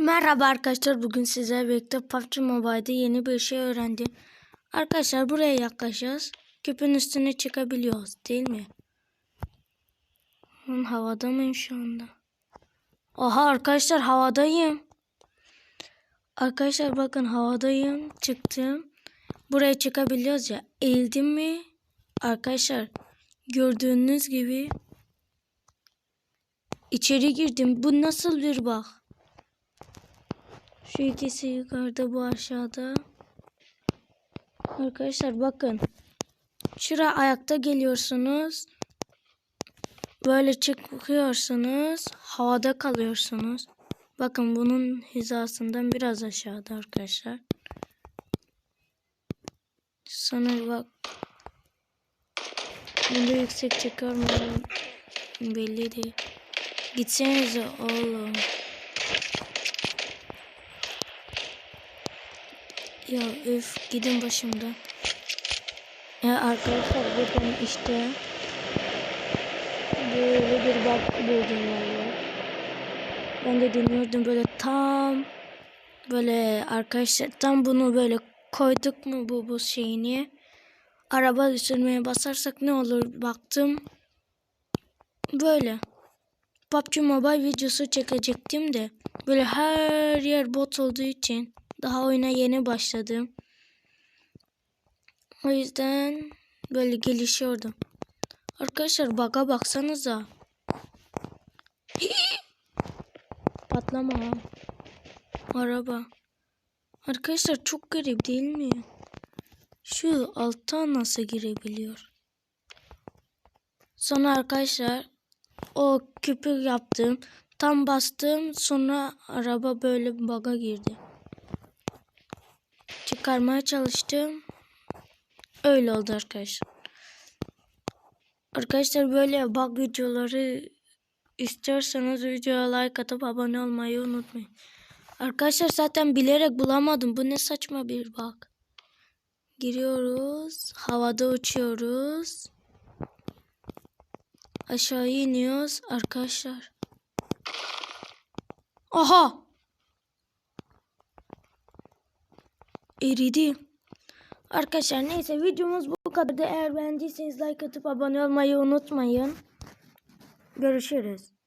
Merhaba arkadaşlar bugün size birlikte PUBG Mobile'de yeni bir şey öğrendim. Arkadaşlar buraya yaklaşacağız. Küpün üstüne çıkabiliyoruz değil mi? Ben havada mıyım şu anda? Oha arkadaşlar havadayım. Arkadaşlar bakın havadayım. Çıktım. Buraya çıkabiliyoruz ya. Eğildim mi? Arkadaşlar gördüğünüz gibi içeri girdim. Bu nasıl bir bak? Şu ikisi yukarıda bu aşağıda. Arkadaşlar bakın. Şuraya ayakta geliyorsunuz. Böyle çıkıyorsunuz. Havada kalıyorsunuz. Bakın bunun hizasından biraz aşağıda arkadaşlar. Sonra bak. Bunda yüksek çıkar mı? Belli değil. Gitsenize oğlum. Ya öf gidin başımdan. Ya arkadaşlar bakın işte. Böyle bir bak buldum valla. Ben de dinliyordum böyle tam böyle arkadaşlar tam bunu böyle koyduk mu bu bu şeyini? Araba sürmeye basarsak ne olur baktım. Böyle. PUBG Mobile videosu çekecektim de böyle her yer bot olduğu için daha oyuna yeni başladım. O yüzden böyle gelişiyordum. Arkadaşlar baga baksanıza. Patlama ha. Araba. Arkadaşlar çok garip değil mi? Şu alttan nasıl girebiliyor? Sonra arkadaşlar o küpü yaptım. Tam bastım sonra araba böyle baga girdi çıkarmaya çalıştım. Öyle oldu arkadaşlar. Arkadaşlar böyle bug videoları istiyorsanız videoya like atıp abone olmayı unutmayın. Arkadaşlar zaten bilerek bulamadım. Bu ne saçma bir bug. Giriyoruz. Havada uçuyoruz. Aşağı iniyoruz arkadaşlar. Aha! Eridi. Arkadaşlar neyse videomuz bu kadar. Eğer beğendiyseniz like atıp abone olmayı unutmayın. Görüşürüz.